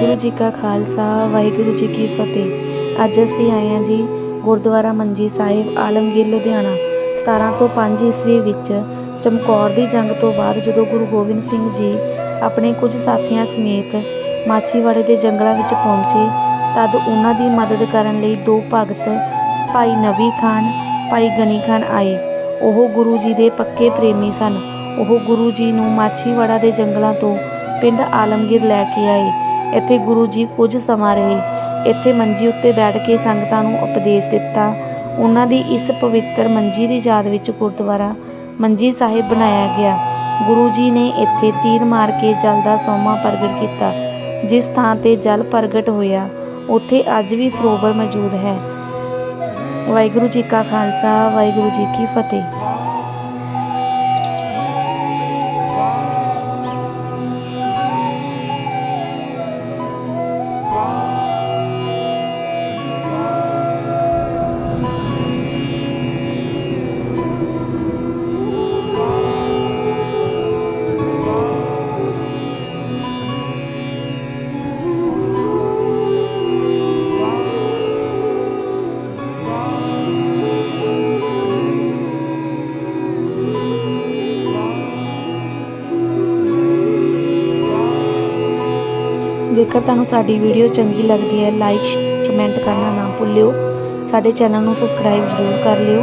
ਵਾਹਿਗੁਰੂ ਜੀ ਕਾ ਖਾਲਸਾ, ਵਾਹਿਗੁਰੂ ਜੀ ਕੀ ਫਤਿਹ। ਅੱਜ ਅਸੀਂ ਆਏ ਹਾਂ ਜੀ ਗੁਰਦੁਆਰਾ ਮੰਜੀ ਸਾਹਿਬ, ਆਲਮਗੀਰ, ਲੁਧਿਆਣਾ। 1705 ਈਸਵੀ ਵਿੱਚ ਚਮਕੌਰ ਦੀ ਜੰਗ ਤੋਂ ਬਾਅਦ ਜਦੋਂ ਗੁਰੂ ਗੋਬਿੰਦ ਸਿੰਘ ਜੀ ਆਪਣੇ ਕੁਝ ਸਾਥੀਆਂ ਸਮੇਤ ਮਾਛੀਵਾੜੇ ਦੇ ਜੰਗਲਾਂ ਵਿੱਚ ਪਹੁੰਚੇ, ਤਦ ਉਹਨਾਂ ਦੀ ਮਦਦ ਕਰਨ ਲਈ ਦੋ ਭਗਤ, ਭਾਈ ਨਵੀ ਖਾਨ, ਭਾਈ ਗਨੀ ਖਾਨ ਆਏ। ਉਹ ਗੁਰੂ ਜੀ ਦੇ ਪੱਕੇ ਪ੍ਰੇਮੀ ਸਨ। ਉਹ ਗੁਰੂ ਜੀ ਨੂੰ ਮਾਛੀਵਾੜਾ ਦੇ ਜੰਗਲਾਂ ਤੋਂ ਪਿੰਡ ਆਲਮਗੀਰ ਲੈ ਕੇ ਆਏ। ਇੱਥੇ ਗੁਰੂ ਜੀ ਕੁਝ ਸਮਾਂ ਰਹੇ। ਇੱਥੇ ਮੰਜੀ ਉੱਤੇ ਬੈਠ ਕੇ ਸੰਗਤਾਂ ਨੂੰ ਉਪਦੇਸ਼ ਦਿੱਤਾ। ਉਹਨਾਂ ਦੀ ਇਸ ਪਵਿੱਤਰ ਮੰਜੀ ਦੀ ਯਾਦ ਵਿੱਚ ਗੁਰਦੁਆਰਾ ਮੰਜੀ ਸਾਹਿਬ ਬਣਾਇਆ ਗਿਆ। ਗੁਰੂ ਜੀ ਨੇ ਇੱਥੇ ਤੀਰ ਮਾਰ ਕੇ ਜਲ ਦਾ ਸੋਮਾ ਪ੍ਰਗਟ ਕੀਤਾ, ਜਿਸ ਥਾਂ ਤੇ ਜਲ ਪ੍ਰਗਟ ਹੋਇਆ। ਉੱਥੇ ਅੱਜ ਵੀ ਸਰੋਵਰ ਮੌਜੂਦ ਹੈ। ਵਾਹਿਗੁਰੂ ਜੀ ਕਾ ਖਾਲਸਾ, ਵਾਹਿਗੁਰੂ ਜੀ ਕੀ ਫਤਿਹ। ਜੇਕਰ ਤੁਹਾਨੂੰ ਸਾਡੀ ਵੀਡੀਓ ਚੰਗੀ ਲੱਗਦੀ ਹੈ ਲਾਈਕ ਕਮੈਂਟ ਕਰਨਾ ਨਾ ਭੁੱਲਿਓ। ਸਾਡੇ ਚੈਨਲ ਨੂੰ ਸਬਸਕ੍ਰਾਈਬ ਜ਼ਰੂਰ ਕਰ ਲਿਓ।